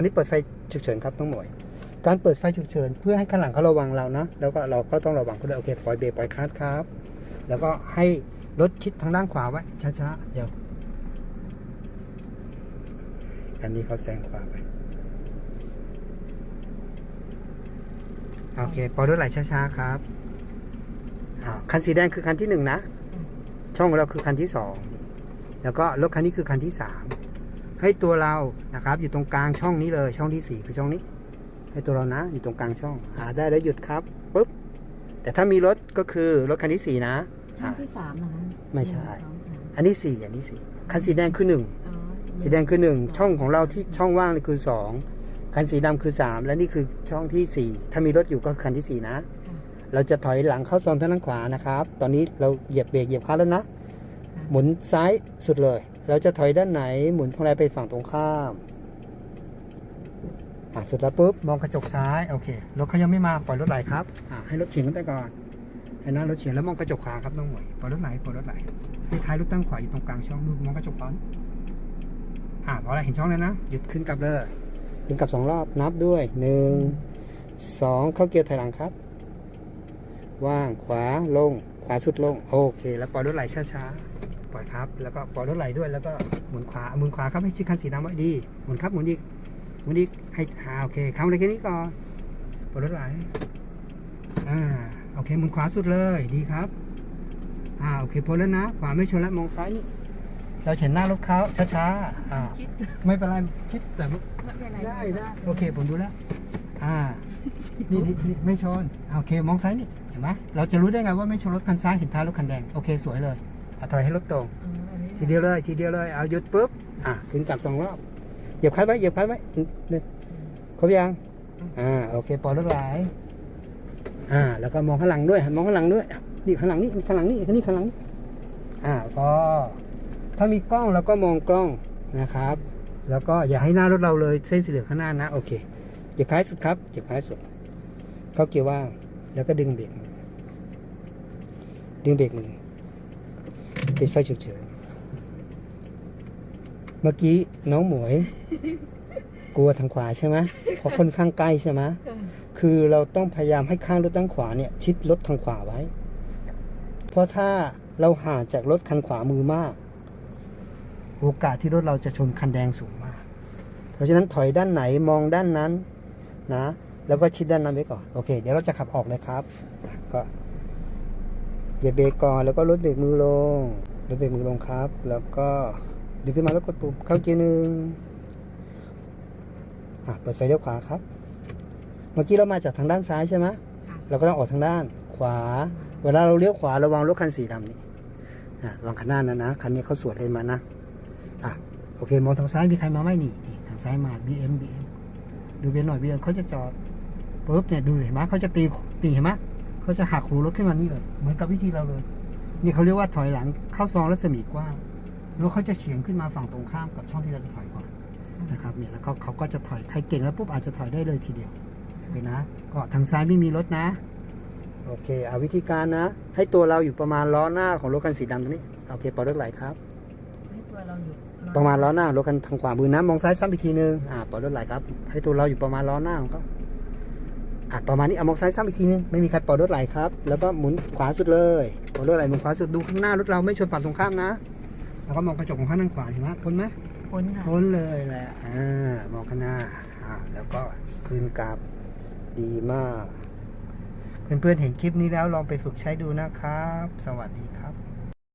อันนี้เปิดไฟฉุกเฉินครับต้องหน่วย การเปิดไฟฉุกเฉินเพื่อให้ข้างหลังเขาระวังเรานะ แล้วก็เราก็ต้องระวังเขาด้วยโอเคปล่อยเบรกปล่อยคลัตช์ครับ แล้วก็ให้รถชิดทางด้านขวาไว้ช้าๆเดี๋ยวอันนี้เขาแซงขวาไปโอเคปล่อยรถไหลช้าๆครับคันสีแดงคือคันที่หนึ่งนะ ช่องเราคือคันที่สองแล้วก็รถคันนี้คือคันที่สาม ให้ตัวเรานะครับ อยู่ตรงกลางช่องนี้เลย ช่องที่สี่คือช่องนี้ ให้ตัวเรานะ อยู่ตรงกลางช่อง หาได้แล้วหยุดครับปุ๊บแต่ถ้ามีรถก็คือรถคันที่สี่นะช่องที่สามนะคะไม่ใช่หนึ่งสองสามอันนี้สี่อันนี้สี่คันสีแดงคือหนึ่งอ๋อสีแดงคือหนึ่งช่องของเราที่ช่องว่างนี่คือสองคันสีดำคือสามและนี่คือช่องที่สี่ถ้ามีรถอยู่ก็คันที่สี่นะค่ะเราจะถอยหลังเข้าโซนทางด้านขวานะครับ ตอนนี้เราเหยียบเบรกเหยียบคลัตช์แล้วนะค่ะหมุนซ้ายสุดเลย เราจะถอยด้านไหนหมุนพวงมาลัยไปฝั่งตรงข้ามอะสุดแล้วปุ๊บมองกระจกซ้ายโอเครถเขายังไม่มาปล่อยรถไหลครับอะให้รถเฉียงขึ้นไปก่อนให้หน้ารถเฉียงแล้วมองกระจกขวาครับน้องหมวยปล่อยรถไหลปล่อยรถไหลให้ท้ายรถตั้งขวาอยู่ตรงกลางช่องดูมองกระจกขวาอะพอแล้วเห็นช่องแล้วนะหยุดขึ้นกลับเลยขึ้นกลับสองรอบนับด้วยหนึ่งสองเข้าเกียร์ถอยหลังครับว่างขวาลงขวาสุดลงโอเค แล้วปล่อยรถไหลช้าๆ ปล่อยครับ แล้วก็ปล่อยรถไหลด้วย แล้วก็หมุนขวาหมุนขวาครับให้ชิดคันสีดำไว้ดี หมุนครับหมุนอีกหมุนอีกให้อ่าโอเคค้ำเลยแค่นี้ก่อนปล่อยรถไหลอ่าโอเคหมุนขวาสุดเลยดีครับอ่าโอเคพ้นแล้วนะ ขวาไม่ชนแล้วมองซ้ายนี่เราเห็นหน้ารถเขาช้าๆอ่าชิดไม่เป็นไรชิดแต่ไม่เป็นไรได้ได้โอเคผมดูแล้วอ่านี่นี่นี่ไม่ชนอ่าโอเคมองซ้ายนี่เห็นไหมเราจะรู้ได้ไงว่าไม่ชนรถคันซ้ายเห็นท้ายรถคันแดงโอเคสวยเลยเอาถอยให้รถตรงอ๋ออันนี้ทีเดียวเลยทีเดียวเลยเอาหยุดปุ๊บอะขึ้นกลับสองรอบเหยียบคลัดไว้เหยียบคลัดไว้เนี่ยครบยังอ่าโอเคปล่อยรถไหลอ่าแล้วก็มองข้างหลังด้วยมองข้างหลังด้วยนี่ข้างหลังนี่ข้างหลังนี่ข้างนี้ข้างหลังนี่อ่าก็ถ้ามีกล้องเราก็มองกล้องนะครับ แล้วก็อย่าให้หน้ารถเราเลยเส้นสีเหลืองข้างหน้านะโอเคเหยียบท้ายสุดครับเหยียบท้ายสุดเข้าเกียร์ว่างแล้วก็ดึงเบรกมือดึงเบรกมือ ปิดไฟฉุกเฉิน เมื่อกี้น้องหมวย กลัวทางขวาใช่ไหมเพราะค่อนข้างใกล้ใช่ไหมค่ะคือเราต้องพยายามให้ข้างรถด้านขวาเนี่ย ชิดรถทางขวาไว้ เพราะถ้าเราห่างจากรถคันขวามือมาก โอกาสที่รถเราจะชนคันแดงสูงมาก เพราะฉะนั้นถอยด้านไหนมองด้านนั้นนะ แล้วก็ชิดด้านนั้นไว้ก่อน โอเค เดี๋ยวเราจะขับออกเลยครับอะก็ เหยียบเบรกก่อนแล้วก็ลดเบรกมือลงลดเบรกมือลงครับ แล้วก็ดึงขึ้นมาแล้วกดปุ่มเข้าเกียร์หนึ่งอะเปิดไฟเลี้ยวขวาครับ เมื่อกี้เรามาจากทางด้านซ้ายใช่ไหมค่ะเราก็ต้องออกทางด้านขวา เวลาเราเลี้ยวขวาระวังรถคันสีดำนี่อะระวังคันหน้านะนะคันนี้เขาสวนเลนมานะอะโอเคมองทางซ้ายมีใครมาไหมนี่นี่ทางซ้ายมา BM BM ดูเบียนหน่อยเบียนเขาจะจอดปุ๊บเนี่ยดูเห็นไหมเขาจะตีตีเห็นไหม เขาจะหักหูรถขึ้นมานี่เลยเหมือนกับวิธีเราเลยนี่เขาเรียกว่าถอยหลังเข้าซองรัศมีกว้างรถเขาจะเฉียงขึ้นมาฝั่งตรงข้ามกับช่องที่เราจะถอยก่อนนะครับเนี่ยแล้วเขาเขาก็จะถอยใครเก่งแล้วปุ๊บอาจจะถอยได้เลยทีเดียวโอเคนะ ก็ทางซ้ายไม่มีรถนะ โอเคเอาวิธีการนะ ให้ตัวเราอยู่ประมาณล้อหน้าของรถคันสีดำตรงนี้โอเคปล่อยรถไหลครับ ให้ตัวเราอยู่ประมาณล้อหน้ารถคันทางขวามือนะมองซ้ายซ้ำอีกทีนึงอ่าปล่อยรถไหลครับ ให้ตัวเราอยู่ประมาณล้อหน้าของเขา อะประมาณนี้เอามองซ้ายซ้ำอีกทีนึงไม่มีใครปล่อยรถไหลครับ แล้วก็หมุนขวาสุดเลยปล่อยรถไหลหมุนขวาสุดดูข้างหน้ารถเราไม่ชนฝั่งตรงข้ามนะ แล้วก็มองกระจกของข้างด้านขวาเห็นไหมพ้นไหมพ้นค่ะพ้นเลยแหละอ่ามองข้างหน้าอ่าแล้วก็คืนกลับดีมาก เพื่อนๆเห็นคลิปนี้แล้วลองไปฝึกใช้ดูนะครับ สวัสดีครับ